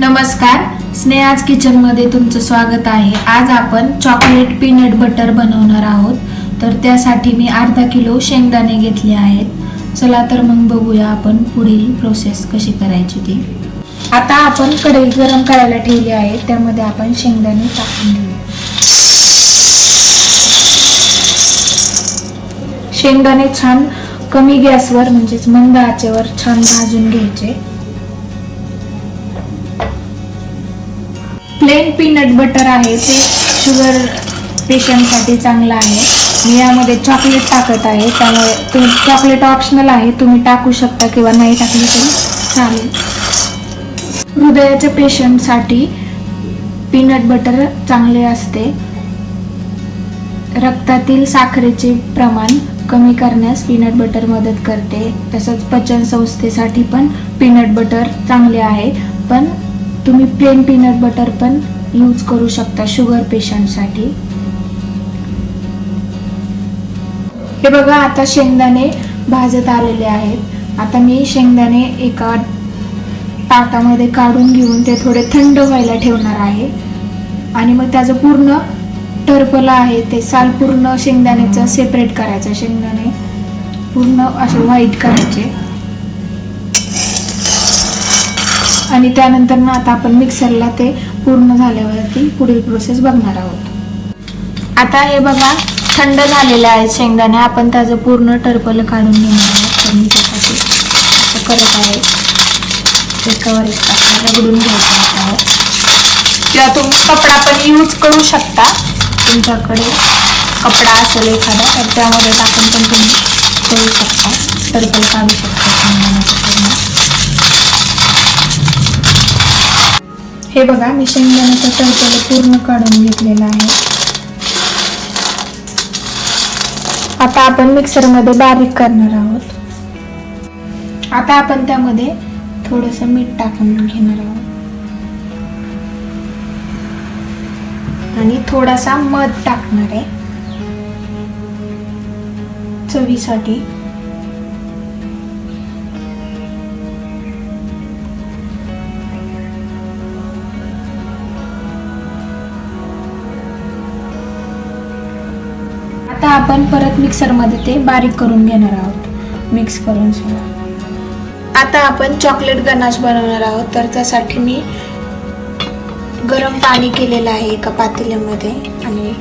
नमस्कार. स्नेहाज किचनमध्ये तुमचं स्वागत आहे. आज आपण चॉकलेट पीनट बटर बनवणार आहोत. तर त्यासाठी मी अर्धा किलो शेंगदाणे घेतले आहेत. चला तर मग बघूया आपण पुढील प्रोसेस कशी करायची ती. आता आपण कढई गरम करायला ठेवली आहे. त्यामध्ये आपण शेंगदाणे टाकून घेऊ. शेंगदाणे छान कमी गॅसवर म्हणजेच मंद आचेवर छान भाजून घ्यायचे. प्लेन पीनट बटर आहे ते शुगर पेशंटसाठी चांगलं आहे. मी यामध्ये चॉकलेट टाकत आहे. त्यामुळे तुम्ही चॉकलेट ऑप्शनल आहे. तुम्ही टाकू शकता किंवा नाही टाकले तरी चालेल. हृदयाच्या पेशंटसाठी पीनट बटर चांगले असते. रक्तातील साखरेचे प्रमाण कमी करण्यास पीनट बटर मदत करते. तसंच पचन संस्थेसाठी पण पीनट बटर चांगले आहे. पण तुम्ही प्लेन पीनट बटर पण यूज करू शकता शुगर पेशंटसाठी हे बघा आता शेंगदाणे भाजत आलेले आहेत. आता मी शेंगदाणे एका ताटामध्ये काढून घेऊन ते थोडे थंड व्हायला ठेवणार आहे. आणि मग त्याचं पूर्ण टरपलं आहे ते साल पूर्ण शेंगदाण्याचं सेपरेट करायचं शेंगदाणे पूर्ण असे व्हाईट करायचे. आणि त्यानंतर ना आता आपण मिक्सरला ते पूर्ण झाल्यावरती पुढील प्रोसेस बघणार आहोत. आता हे बघा थंड झालेले आहे शेंगदाणे. आपण त्याचं पूर्ण टर्पल काढून घेणार आहोत. तर मी त्यासाठी असं करत आहे. एकावर एक असं रगडून घ्यायचं आहे किंवा तुम्ही कपडा पण यूज करू शकता. तुमच्याकडे कपडा असेल एखादा तर त्यामध्ये टाकून पण तुम्ही करू शकता. टर्पल काढू शकता शेंगदाण्याचं पूर्ण हे बघा मी शेंगदाण्याचा टरपल पूर्ण काढून घेतलेला आहे. आता आपण मिक्सरमध्ये बारीक करणार आहोत. आता आपण त्यामध्ये थोडंसं मीठ टाकून घेणार आहोत. आणि थोडासा मध टाकणार आहे. चवीसाठी आता आपण परत मिक्सरमध्ये ते बारीक करून घेणार आहोत. मिक्स करून सगळं. आता आपण चॉकलेट गनाश बनवणार आहोत. तर त्यासाठी मी गरम पाणी केलेलं आहे एका पातेल्यामध्ये आणि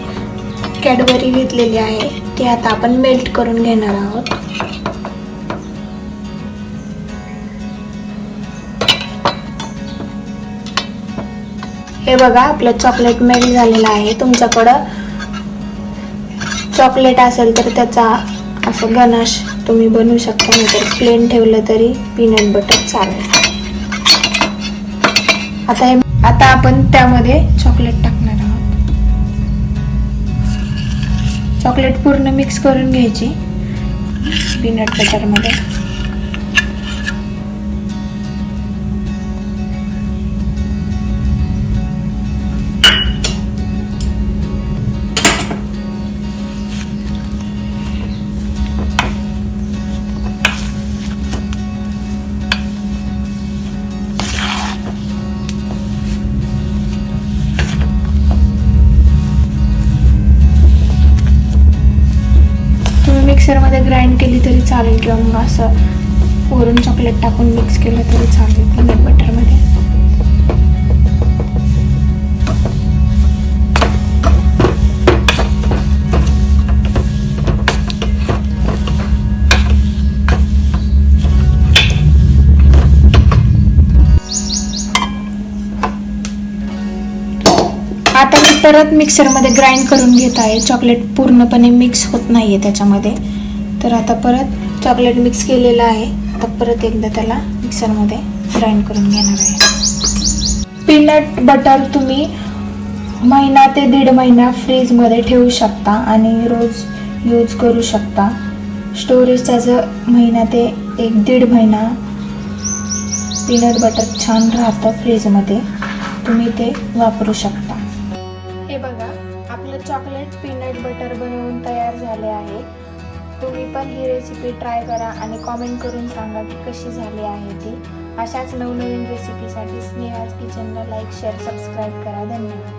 कॅडबरी घेतलेली आहे. ती आता आपण मेल्ट करून घेणार आहोत. हे बघा आपलं चॉकलेट मेल्ट झालेलं आहे. तुमच्याकडं चॉकलेट असेल तर त्याचा असं गनाश तुम्ही बनवू शकता नाही प्लेन ठेवलं तरी पीनट बटर चालेल. आता हे आता आपण त्यामध्ये चॉकलेट टाकणार आहोत. चॉकलेट पूर्ण मिक्स करून घ्यायची. पीनट बटरमध्ये मिक्सरमध्ये ग्राइंड केली तरी चालेल किंवा मग असं वरून चॉकलेट टाकून मिक्स केलं तरी चालेल पीनट बटरमध्ये आता मी परत मिक्सरमध्ये ग्राइंड करून घेत आहे. चॉकलेट पूर्णपणे मिक्स होत नाही आहे त्याच्यामध्ये. तर आता परत चॉकलेट मिक्स केलेलं आहे. आता परत एकदा त्याला मिक्सरमध्ये ग्राइंड करून घेणार आहे. पीनट बटर तुम्ही महिना ते दीड महिना फ्रीजमध्ये ठेवू शकता आणि रोज यूज करू शकता. स्टोरेज त्याचं महिना ते एक दीड महिना पीनट बटर छान राहतं फ्रीजमध्ये तुम्ही ते वापरू शकता. हे बघा आपलं चॉकलेट पीनट बटर बनवून तयार झाले आहे. तुम्ही पण ही रेसिपी ट्राय करा आणि कॉमेंट करून सांगा की कशी झाली आहे ती. अशाच नवनवीन रेसिपीसाठी स्नेहाज किचनला लाईक शेअर सबस्क्राईब करा. धन्यवाद.